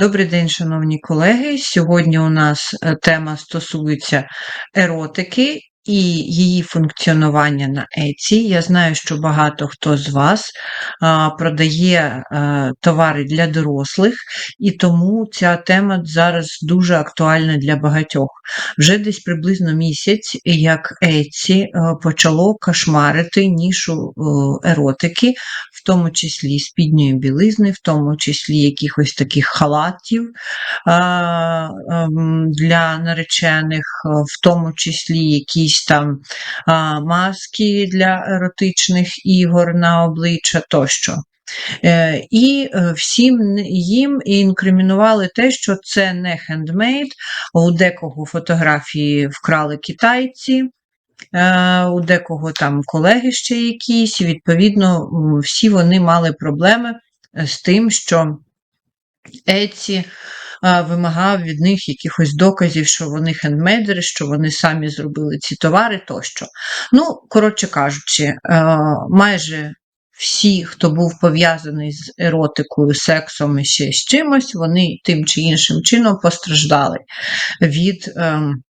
Добрий день, шановні колеги. Сьогодні у нас е, тема стосується еротики і її функціонування на Еці. Я знаю, що багато хто з вас продає е, товари для дорослих, і тому ця тема зараз дуже актуальна для багатьох. Вже десь приблизно місяць, як Еці е, почало кошмарити нішу е, еротики, в тому числі спідньої білизни, в тому числі якихось таких халатів ем, для наречених, в тому числі якісь там а, маски для еротичних ігор на обличчя тощо. Е, І е, всім їм інкримінували те, що це не хендмейд, у декого фотографії вкрали китайці, е, у декого там колеги ще якісь, відповідно всі вони мали проблеми з тим, що Еці вимагав від них якихось доказів, що вони хендмейдери, що вони самі зробили ці товари тощо. Ну, коротше кажучи, майже всі, хто був пов'язаний з еротикою, сексом і ще з чимось, вони тим чи іншим чином постраждали від. ем,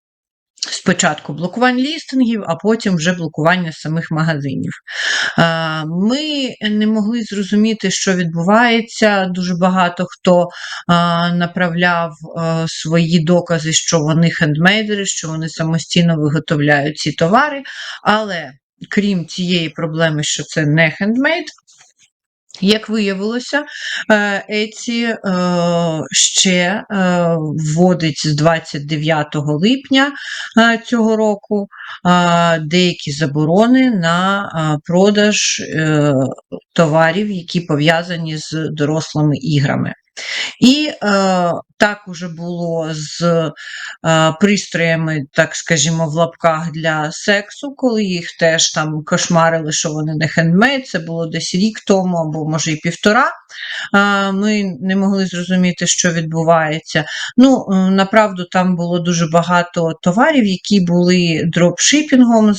Спочатку блокувань лістингів, а потім вже блокування самих магазинів. Ми не могли зрозуміти, що відбувається. Дуже багато хто направляв е, свої докази, що вони хендмейдери, що вони самостійно виготовляють ці товари. Але крім цієї проблеми, що це не хендмейд, як виявилося, Еці е, ще е, вводить з 29 липня е, цього року деякі заборони на продаж товарів, які пов'язані з дорослими іграми. І е, так уже було з е, пристроями, так скажімо, в лапках для сексу, коли їх теж там кошмарили, що вони не хендмейд, це було десь рік тому, або може і півтора. Е, ми не могли зрозуміти, що відбувається. Ну, е, направду, там було дуже багато товарів, які були дропшипінгом,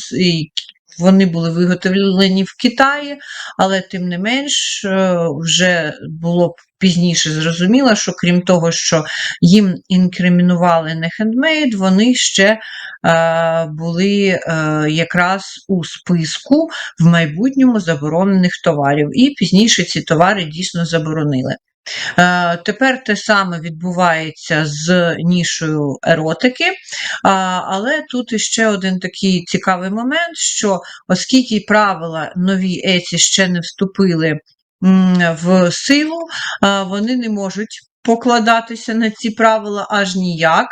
вони були виготовлені в Китаї, але тим не менш е, вже було пізніше зрозуміло, що крім того, що їм інкримінували не хендмейд, вони ще е, були е, якраз у списку в майбутньому заборонених товарів. І пізніше ці товари дійсно заборонили. Е, Тепер те саме відбувається з нішою еротики, але тут іще один такий цікавий момент, що оскільки правила нові еці ще не вступили в силу, вони не можуть покладатися на ці правила аж ніяк,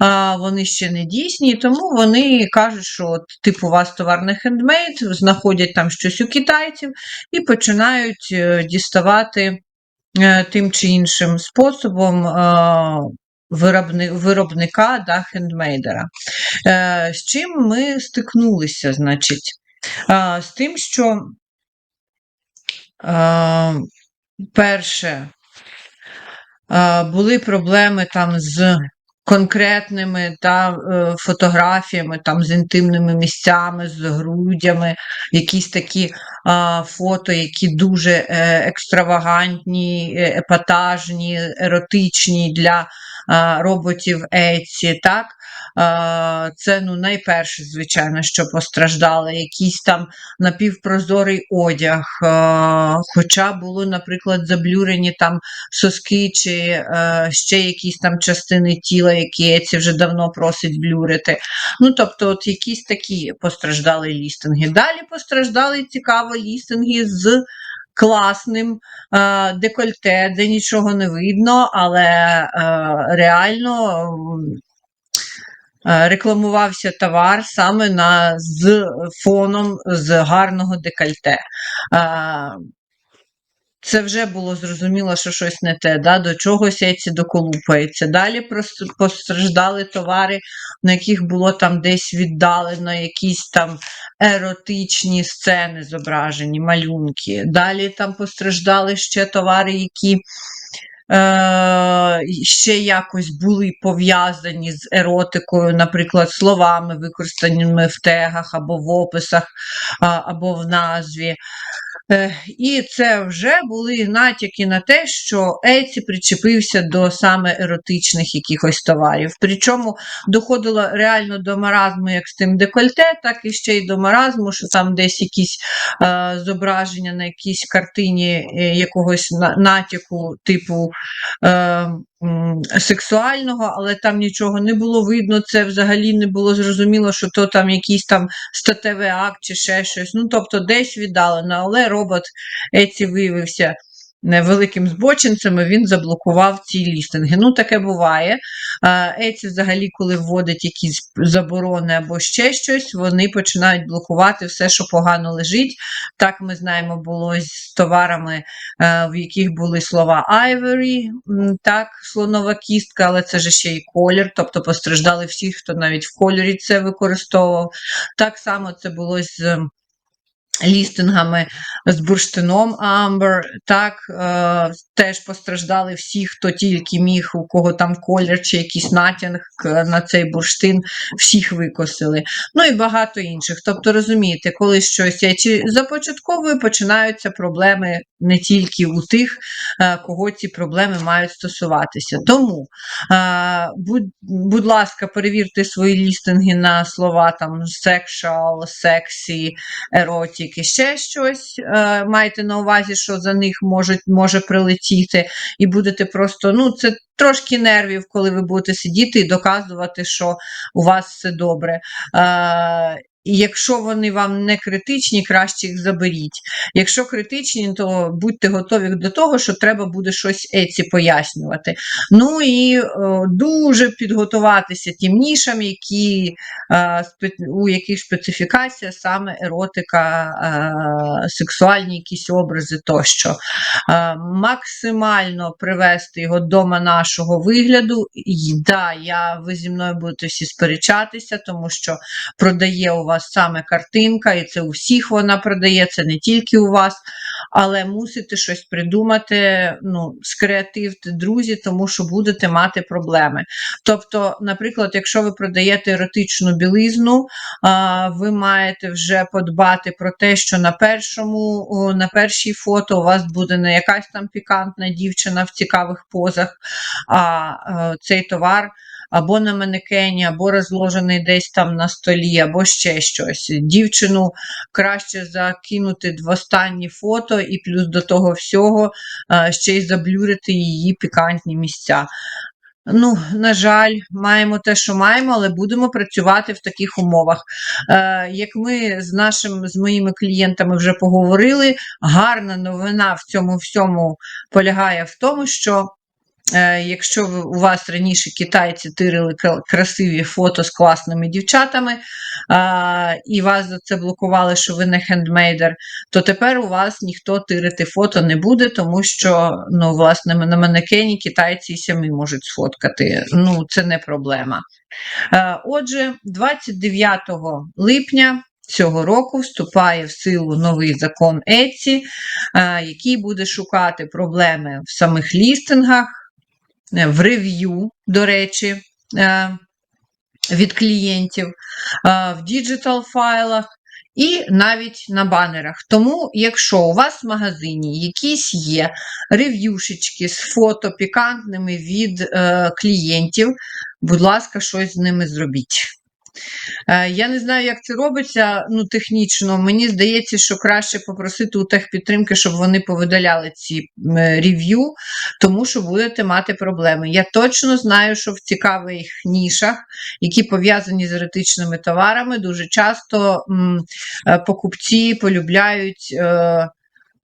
а, вони ще не дійсні, тому вони кажуть, що от, типу у вас товар не хендмейд, знаходять там щось у китайців і починають е, діставати е, тим чи іншим способом виробни, виробника да, хендмейдера. Е, З чим ми стикнулися, значить? З тим, що перше, е, були проблеми там з конкретними та, е, фотографіями, там, з інтимними місцями, з грудями, якісь такі фото, які дуже е, екстравагантні, е, епатажні, еротичні для роботів Еці, так? Це ну, найперше, звичайно, що постраждали, якийсь там напівпрозорий одяг, хоча були, наприклад, заблюрені там соски чи е, ще якісь там частини тіла, які Еці вже давно просить блюрити. Ну, тобто, от якісь такі постраждали лістинги. Далі постраждали цікаво лістинги з класним е, декольте, де нічого не видно, але е, реально. е, Рекламувався товар саме на, з фоном з гарного декольте. Е, це вже було зрозуміло, що щось не те, да? до чогось яйці доколупається. Далі постраждали товари, на яких було там десь віддалено якісь там еротичні сцени зображені, малюнки. Далі там постраждали ще товари, які е, ще якось були пов'язані з еротикою, наприклад, словами, використаними в тегах або в описах, або в назві. Е, І це вже були натяки на те, що Еці причепився до саме еротичних якихось товарів. Причому доходило реально до маразму як з тим декольте, так і ще й до маразму, що там десь якісь е, зображення на якійсь картині е, якогось натяку, типу. Е, Сексуального, але там нічого не було видно, це взагалі не було зрозуміло, що то там якийсь там статевий акт чи ще щось. Ну, тобто десь віддалено, але робот Еці виявився невеликим збочинцем, він заблокував ці лістинги. Ну, таке буває. Еці взагалі, коли вводять якісь заборони або ще щось, вони починають блокувати все, що погано лежить. Так ми знаємо, було з товарами, е, в яких були слова ivory, так, слонова кістка, але це ж ще й колір, тобто постраждали всі, хто навіть в кольорі це використовував. Так само це було з лістингами з бурштином Амбер. Так, е, теж постраждали всі, хто тільки міг, у кого там колір чи якийсь натяг е, на цей бурштин, всіх викосили. Ну і багато інших. Тобто, розумієте, коли щось є чи започатковує, починаються проблеми не тільки у тих, е, кого ці проблеми мають стосуватися. Тому, будь, будь ласка, перевірте свої лістинги на слова там sexual, sexy, еротік і ще щось. Е, маєте на увазі, що за них можуть, може прилетіти, і будете просто, ну, це трошки нервів, коли ви будете сидіти і доказувати, що у вас все добре. Е, якщо вони вам не критичні, краще їх заберіть. Якщо критичні, то будьте готові до того, що треба буде щось Еці пояснювати. Ну і е, дуже підготуватися тим нішам, які, е, у яких специфікація саме еротика, е, сексуальні якісь образи тощо. Е, максимально привести його до нашого вигляду. І да, я, ви зі мною будете всі сперечатися, тому що продає у вас саме картинка, і це у всіх вона продає, це не тільки у вас, але мусите щось придумати, ну, скреативте, друзі, тому що будете мати проблеми. Тобто, наприклад, якщо ви продаєте еротичну білизну, ви маєте вже подбати про те, що на першому, на першій фото у вас буде не якась там пікантна дівчина в цікавих позах, а е, цей товар або на манекені, або розложений десь там на столі, або ще щось. Дівчину краще закинути в останні фото, і плюс до того всього е, ще й заблюрити її пікантні місця. Ну, на жаль, маємо те, що маємо, але будемо працювати в таких умовах. Е, як ми з нашим, з моїми клієнтами вже поговорили, гарна новина в цьому всьому полягає в тому, що Якщо ви- у вас раніше китайці тирили кра- красиві фото з класними дівчатами, і вас за це блокували, що ви не хендмейдер, то тепер у вас ніхто тирити фото не буде, тому що ну, власне, на манекені китайці і самі можуть сфоткати. Ну, це не проблема. Е, Отже, 29 липня. Цього року вступає в силу новий закон Еці, е, який буде шукати проблеми в самих лістингах, е, в рев'ю, до речі, е, від клієнтів, е, в діджитал файлах і навіть на банерах. Тому, якщо у вас в магазині якісь є рев'юшечки з фото пікантними від е, клієнтів, будь ласка, щось з ними зробіть. Е, Я не знаю, як це робиться ну, технічно. Мені здається, що краще попросити у техпідтримки, щоб вони повидаляли ці е, рев'ю, тому що будете мати проблеми. Я точно знаю, що в цікавих нішах, які пов'язані з еретичними товарами, дуже часто м, е, покупці полюбляють.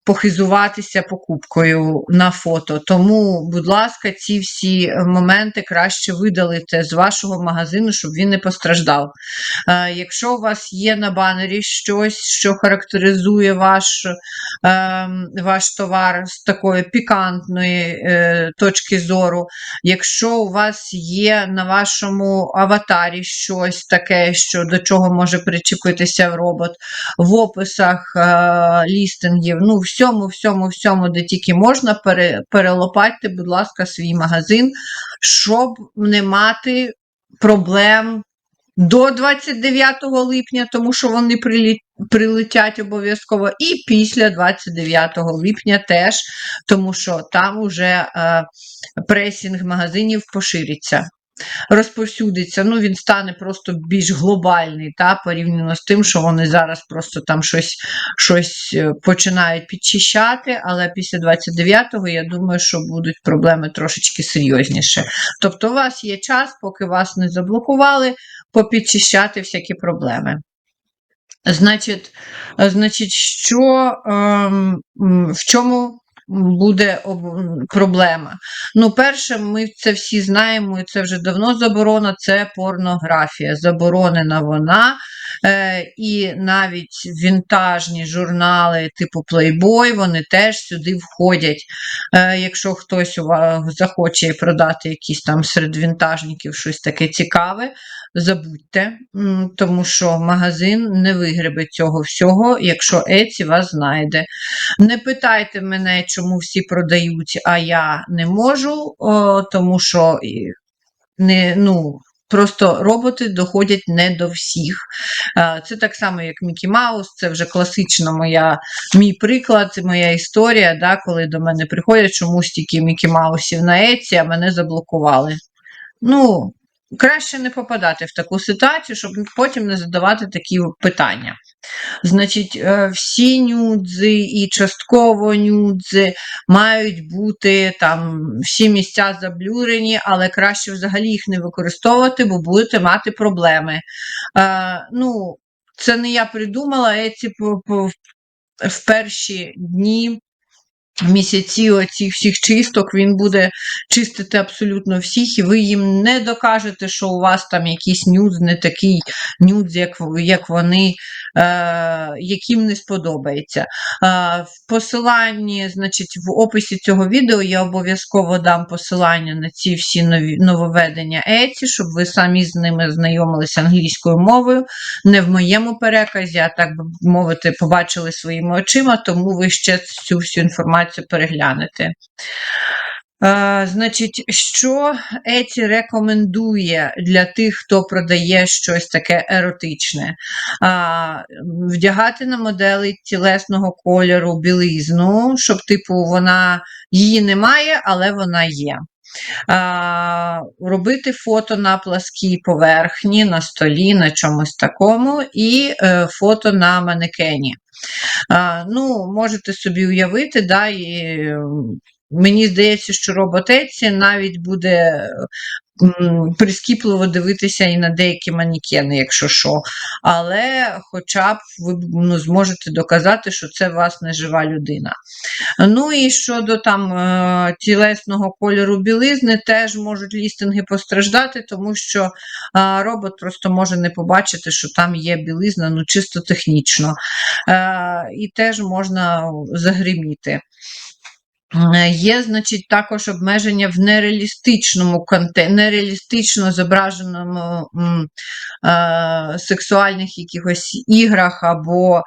Похизуватися покупкою на фото. Тому, будь ласка, ці всі моменти краще видалити з вашого магазину, щоб він не постраждав. Е, Якщо у вас є на банері щось, що характеризує ваш, е, ваш товар з такої пікантної е, точки зору, якщо у вас є на вашому аватарі щось таке, що до чого може причепитися робот, в описах е, лістингів, ну, всьому, всьому, всьому, де тільки можна, пере, перелопатьте, будь ласка, свій магазин, щоб не мати проблем до 29 липня, тому що вони прилетять обов'язково, і після 29 липня теж, тому що там уже е, пресінг магазинів пошириться. Розповсюдиться, ну він стане просто більш глобальний, та, порівняно з тим, що вони зараз просто там щось, щось е, починають підчищати, але після 29-го я думаю, що будуть проблеми трошечки серйозніше. Тобто, у вас є час, поки вас не заблокували, попідчищати всякі проблеми. Значить, е, значить, що ем, в чому буде об- проблема? Ну, перше, ми це всі знаємо, і це вже давно заборона, це порнографія. Заборонена вона. Е, і навіть вінтажні журнали типу Playboy, вони теж сюди входять. Е, якщо хтось у вас захоче продати якісь там серед вінтажників щось таке цікаве, забудьте, тому що магазин не вигребе цього всього, якщо Еці вас знайде. Не питайте мене, чому всі продають, а я не можу, тому що не, ну, просто роботи доходять не до всіх. Е, Це так само, як Мікі Маус, це вже класична моя, мій приклад, моя історія, да, коли до мене приходять чомусь тільки Мікі Маусів на Еці, а мене заблокували. Ну, краще не попадати в таку ситуацію, щоб потім не задавати такі питання. Значить, е, всі нюдзи і частково нюдзи мають бути там всі місця заблюрені, але краще взагалі їх не використовувати, бо будете мати проблеми. Е, ну, це не я придумала, по, по, в перші дні. Місяці оцих всіх чисток він буде чистити абсолютно всіх, і ви їм не докажете, що у вас там якийсь нюдз не такий нюдз, як, як вони, е, яким не сподобається. Е, в посиланні, значить, в описі цього відео я обов'язково дам посилання на ці всі нові, нововведення Еці, щоб ви самі з ними знайомилися англійською мовою, не в моєму переказі, а так би мовити, побачили своїми очима, тому ви ще цю всю інформацію переглянете. Е, значить, що Еці рекомендує для тих, хто продає щось таке еротичне? Вдягати на моделі тілесного кольору білизну, щоб, типу, вона її немає, але вона є. Робити фото на пласкій поверхні, на столі, на чомусь такому, і е, фото на манекені. Ну, можете собі уявити, да, і мені здається, що роботеці навіть буде прискіпливо дивитися і на деякі манекени, якщо що. Але хоча б ви ну, зможете доказати, що це вас не жива людина. Ну і щодо там е, тілесного кольору білизни, теж можуть лістинги постраждати, тому що е, робот просто може не побачити, що там є білизна, ну чисто технічно. Е, І теж можна загриміти. Е, Є, значить, також обмеження в нереалістичному контенті, нереалістично зображеному е, сексуальних якихось іграх або е,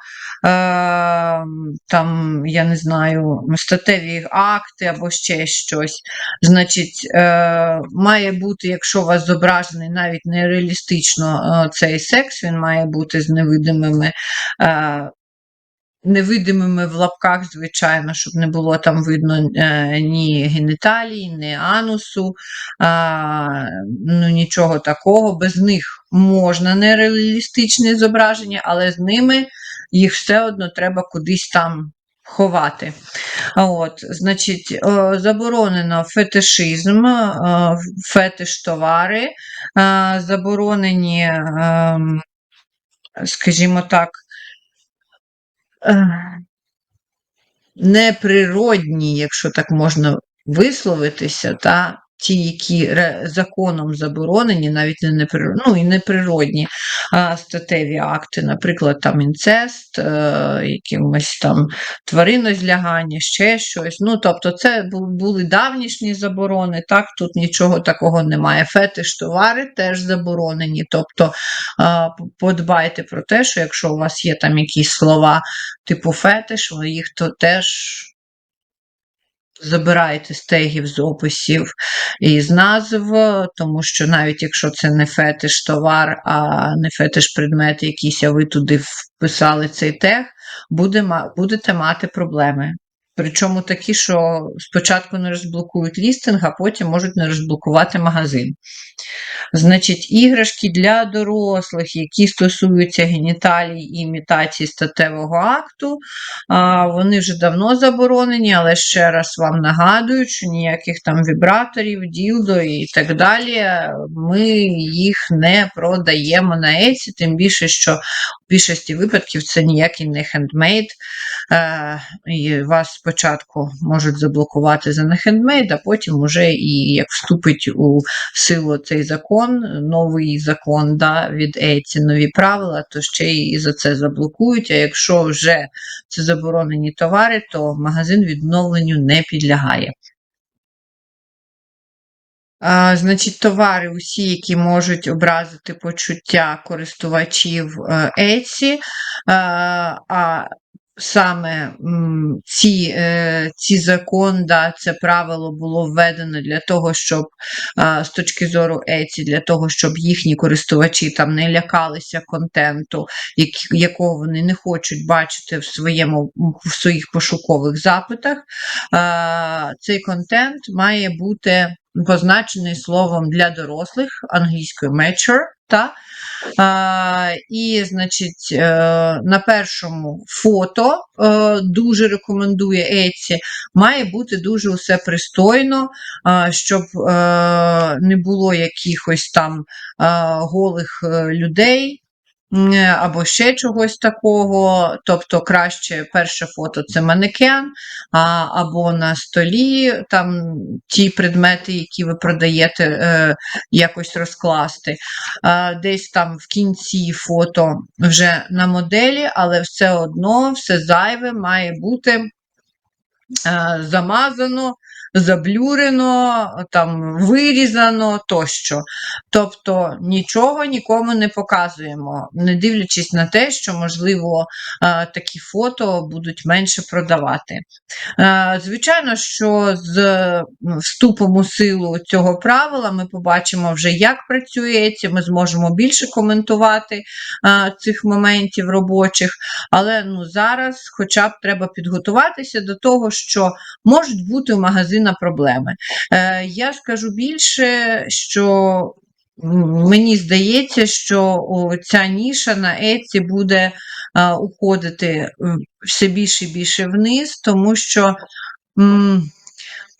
там, я не знаю, статеві акти або ще щось. Значить, е, має бути, якщо у вас зображений навіть нереалістично е, цей секс, він має бути з невидимими. Е, невидимими в лапках, звичайно, щоб не було там видно е, ні геніталій, ні анусу, ну нічого такого. Без них можна нереалістичне зображення, але з ними їх все одно треба кудись там ховати. От, значить, заборонено фетишизм, фетиш товари, заборонені, е, скажімо так, неприродні, якщо так можна висловитися, та ті, які законом заборонені, навіть не ну і неприродні а, статеві акти, наприклад, там інцест, е, якимось там тваринозлягання, ще щось. Ну, тобто, це були давнішні заборони, так, тут нічого такого немає. Фетиш товари теж заборонені. Тобто а, подбайте про те, що якщо у вас є там якісь слова типу фетиш, ви їх то теж забирайте з тегів, з описів і з назв, тому що навіть якщо це не фетиш товар, а не фетиш предмет якийсь, а ви туди вписали цей тег, буде, будете мати проблеми. Причому такі, що спочатку не розблокують лістинг, а потім можуть не розблокувати магазин. Значить, іграшки для дорослих, які стосуються геніталій і імітації статевого акту, вони вже давно заборонені, але ще раз вам нагадую, що ніяких там вібраторів, ділдо і так далі, ми їх не продаємо на Еці, тим більше, що в більшості випадків це ніякий не хендмейд. І вас спочатку можуть заблокувати за нехендмейд, а потім уже і як вступить у силу цей закон, новий закон да, від ЕЦІ, нові правила, то ще і за це заблокують. А якщо вже це заборонені товари, то магазин відновленню не підлягає. А, Значить, товари, усі, які можуть образити почуття користувачів е, Еці, а саме ці е, ці закон, да, це правило було введено для того, щоб з точки зору Еці, для того, щоб їхні користувачі там не лякалися контенту, якого вони не хочуть бачити в своєму в своїх пошукових запитах. Цей контент має бути позначений словом для дорослих англійською mature, та а, І, значить, е, на першому фото е, дуже рекомендує Еці, має бути дуже усе пристойно, щоб е, не було якихось там голих людей. Або ще чогось такого, тобто краще перше фото це манекен, а, або на столі там ті предмети, які ви продаєте, е, якось розкласти. А, Десь там в кінці фото вже на моделі, але все одно все зайве має бути е, замазано заблюрено, там вирізано тощо. Тобто нічого нікому не показуємо, не дивлячись на те, що, можливо, такі фото будуть менше продавати. Звичайно, що з вступом у силу цього правила ми побачимо вже, як працює ці, ми зможемо більше коментувати цих моментів робочих, але ну, зараз хоча б треба підготуватися до того, що можуть бути в магазинах частина проблеми. Е, я скажу більше, що мені здається, що ця ніша на Еці буде уходити все більше і більше вниз, тому що.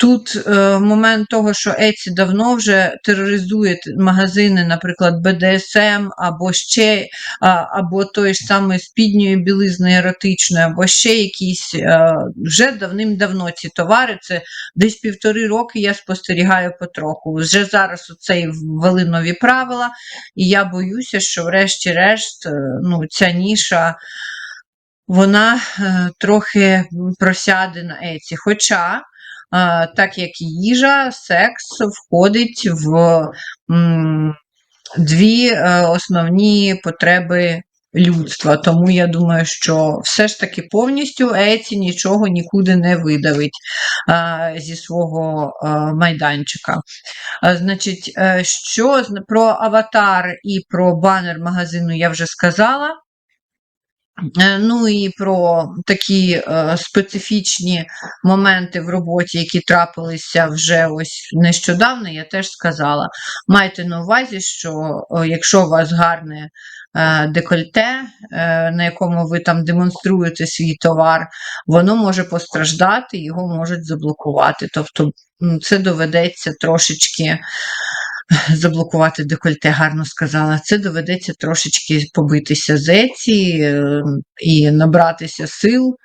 Тут е, момент того, що Еці давно вже тероризує магазини, наприклад, БДСМ, або ще, а, або той ж самої спідньої білизни еротичної, або ще якісь е, вже давним-давно ці товари. Це десь півтори роки я спостерігаю потроху. Вже зараз оце ввели нові правила, і я боюся, що, врешті-решт, е, ну, ця ніша. Вона е, трохи просяде на еці. Хоча так як їжа, секс входить в дві е, основні потреби людства. Тому я думаю, що все ж таки повністю Еці нічого нікуди не видавить зі свого майданчика. Значить, е, що про аватар і про банер магазину я вже сказала. Е, ну і про такі е, специфічні моменти в роботі, які трапилися вже ось нещодавно, я теж сказала. Майте на увазі, що якщо у вас гарне е, декольте, на якому ви там демонструєте свій товар, воно може постраждати, його можуть заблокувати. Тобто це доведеться трошечки заблокувати декольте, гарно сказала. Це доведеться трошечки побитися з еці е, і набратися сил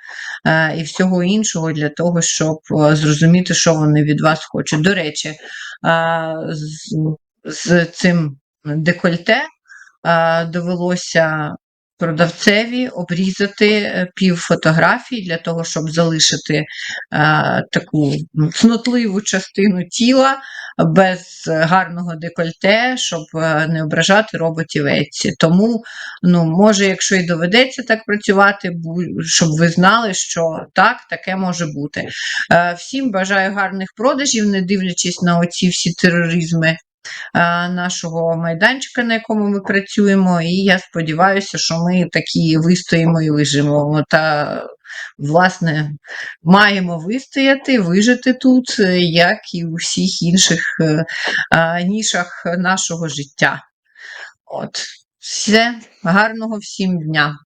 е, і всього іншого для того, щоб е, зрозуміти, що вони від вас хочуть. До речі, з, з цим декольте довелося продавцеві обрізати е, пів фотографій для того, щоб залишити е, таку цнотливу частину тіла без гарного декольте, щоб е, не ображати роботів Etsy. Тому, ну, може, якщо і доведеться так працювати, щоб ви знали, що так, таке може бути. Е, Всім бажаю гарних продажів, не дивлячись на оці всі тероризми нашого майданчика, на якому ми працюємо. І я сподіваюся, що ми такі вистоїмо і виживемо. Та, власне, маємо вистояти, вижити тут, е, як і у всіх інших е, е, нішах нашого життя. От. Все, гарного всім дня.